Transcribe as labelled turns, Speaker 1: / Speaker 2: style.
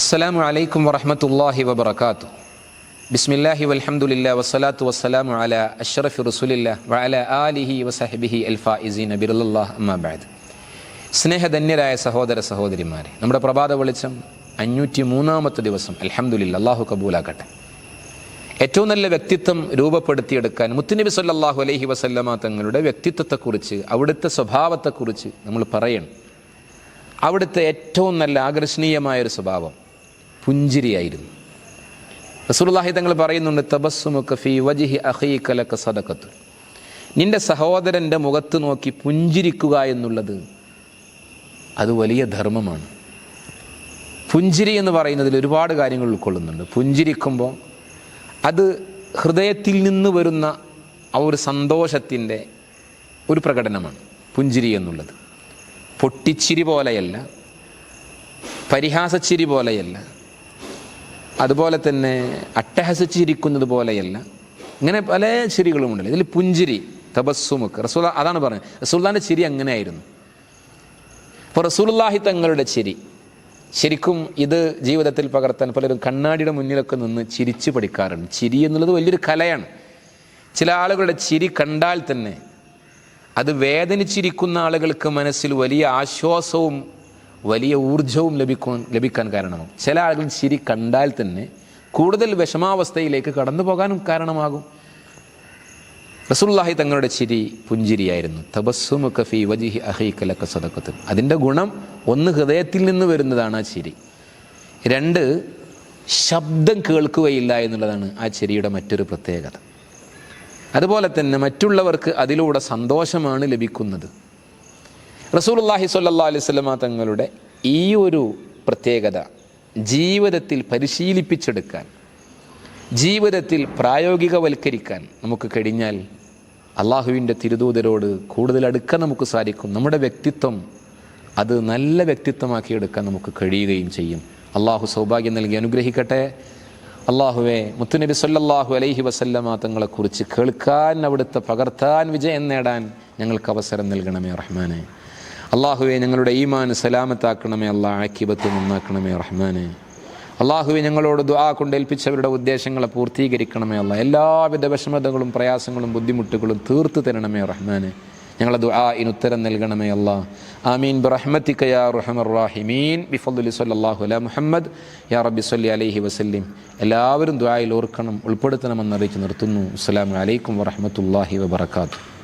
Speaker 1: അസ്സലാമു അലൈക്കും വറഹമത്തല്ലാഹി വബർക്കാത്തു ബിസ്മില്ലാഹി വൽഹമുല്ല വസ്സലാത്തു വസ്സലാമു അല അഷ്റഫി റസുലില്ല വഅല ആലിഹി വസഹബിഹി അൽഫാഇസീൻ ബിറുല്ലാഹ് അമ്മാബാദ് സ്നേഹധന്യരായ സഹോദര സഹോദരിമാരെ നമ്മുടെ പ്രഭാത വെളിച്ചം അഞ്ഞൂറ്റി മൂന്നാമത്തെ ദിവസം. അലഹമുല്ല അള്ളാഹു കബൂലാക്കട്ടെ. ഏറ്റവും നല്ല വ്യക്തിത്വം രൂപപ്പെടുത്തിയെടുക്കാൻ മുത്തുനബി സല്ലാഹു അലൈഹി വസല്ലമ തങ്ങളുടെ വ്യക്തിത്വത്തെക്കുറിച്ച് അവിടുത്തെ സ്വഭാവത്തെക്കുറിച്ച് നമ്മൾ പറയണം. അവിടുത്തെ ഏറ്റവും നല്ല ആകർഷണീയമായൊരു സ്വഭാവം പുഞ്ചിരിയായിരുന്നു. റസൂലുള്ളാഹി തങ്ങൾ പറയുന്നുണ്ട് തബസ്സുമുക ഫീ വജ്ഹി അഖീക ലക സദഖത്തു. നിന്റെ സഹോദരന്റെ മുഖത്ത് നോക്കി പുഞ്ചിരിക്കുക എന്നുള്ളത് അത് വലിയ ധർമ്മമാണ്. പുഞ്ചിരി എന്ന് പറയുന്നതിൽ ഒരുപാട് കാര്യങ്ങൾ ഉൾക്കൊള്ളുന്നുണ്ട്. പുഞ്ചിരിക്കുമ്പോൾ അത് ഹൃദയത്തിൽ നിന്ന് വരുന്ന ആ ഒരു സന്തോഷത്തിന്റെ ഒരു പ്രകടനമാണ് പുഞ്ചിരി എന്നുള്ളത്. പൊട്ടിച്ചിരി പോലെയല്ല പരിഹാസച്ചിരി പോലെയല്ല അതുപോലെ തന്നെ അട്ടഹസിച്ചിരിക്കുന്നത് പോലെയല്ല. ഇങ്ങനെ പല ചിരികളുമുണ്ടല്ലോ ഇതിൽ പുഞ്ചിരി തപസ്സുമുക്ക് റസൂൽ അതാണ് പറഞ്ഞത്. റസൂൽദാന്റെ ചിരി അങ്ങനെയായിരുന്നു. അപ്പോൾ റസൂലുള്ളാഹി തങ്ങളുടെ ചിരി. ശരിക്കും ഇത് ജീവിതത്തിൽ പകർത്താൻ പലരും കണ്ണാടിയുടെ മുന്നിലൊക്കെ നിന്ന് ചിരിച്ചു പഠിക്കാറുണ്ട്. ചിരി എന്നുള്ളത് വലിയൊരു കലയാണ്. ചില ആളുകളുടെ ചിരി കണ്ടാൽ തന്നെ അത് വേദനിച്ചിരിക്കുന്ന ആളുകൾക്ക് മനസ്സിൽ വലിയ ആശ്വാസവും വലിയ ഊർജവും ലഭിക്കാൻ ലഭിക്കാൻ കാരണമാകും. ചില ആളുകൾ ചിരി കണ്ടാൽ തന്നെ കൂടുതൽ വിഷമാവസ്ഥയിലേക്ക് കടന്നു പോകാനും കാരണമാകും. റസുല്ലാഹി തങ്ങളുടെ ചിരി പുഞ്ചിരിയായിരുന്നു. തബസ്സുമുക കഫി വജിഹി അഹീക്കലക്ക സദക്കത്ത് അതിന്റെ ഗുണം ഒന്ന് ഹൃദയത്തിൽ നിന്ന് വരുന്നതാണ് ആ ചിരി. രണ്ട് ശബ്ദം കേൾക്കുകയില്ല എന്നുള്ളതാണ് ആ ചിരിയുടെ മറ്റൊരു പ്രത്യേകത. അതുപോലെ തന്നെ മറ്റുള്ളവർക്ക് അതിലൂടെ സന്തോഷമാണ് ലഭിക്കുന്നത്. റസൂലുള്ളാഹി സ്വല്ലല്ലാഹു അലൈഹി വസല്ലമ തങ്ങളുടെ ഈ ഒരു പ്രത്യേകത ജീവിതത്തിൽ പരിശീലിപ്പിച്ചെടുക്കാൻ ജീവിതത്തിൽ പ്രായോഗികവൽക്കരിക്കാൻ നമുക്ക് കഴിഞ്ഞാൽ അള്ളാഹുവിന്റെ തിരുദൂതരോട് കൂടുതൽ അടുക്കാൻ നമുക്ക് സാധിക്കും. നമ്മുടെ വ്യക്തിത്വം അത് നല്ല വ്യക്തിത്വമാക്കി എടുക്കാൻ നമുക്ക് കഴിയുകയും ചെയ്യും. അള്ളാഹു സൗഭാഗ്യം നൽകി അനുഗ്രഹിക്കട്ടെ. അള്ളാഹുവെ മുത്തുനബി സല്ലാഹു അലൈഹി വസല്ലമ തങ്ങളെക്കുറിച്ച് കേൾക്കാൻ അവിടുത്തെ പകർത്താൻ വിജയം നേടാൻ ഞങ്ങൾക്ക് അവസരം നൽകണമേ റഹ്മാനെ. അള്ളാഹുവെ ഞങ്ങളുടെ ഈമാൻ സലാമത്താക്കണമേ അള്ളാഹ് ആക്കിബത്ത് നന്നാക്കണമേ റഹ്മാനെ. അള്ളാഹുവെ ഞങ്ങളോട് ദുആ കൊണ്ട് ഏൽപ്പിച്ചവരുടെ ഉദ്ദേശങ്ങളെ പൂർത്തീകരിക്കണമേ അല്ല എല്ലാവിധ വിഷമതകളും പ്രയാസങ്ങളും ബുദ്ധിമുട്ടുകളും തീർത്തു തരണമേ റഹ്മാനെ. ഞങ്ങളെ ദുആ ഉത്തരം നൽകണമേ അല്ല ആമീൻ. ബിറഹ്മത്തിക യാ റഹ്മർ റാഹിമീൻ. സല്ലല്ലാഹു അലാ മുഹമ്മദ്. യാ റബ്ബി സല്ലി അലൈഹി വസല്ലിം. എല്ലാവരും ദുആയിൽ ഓർക്കണം ഉൾപ്പെടുത്തണമെന്ന് അറിയിച്ച് നിർത്തുന്നു. അസ്സലാമു അലൈക്കും വറഹ്മത്തുള്ളാഹി വബറകാതുഹു.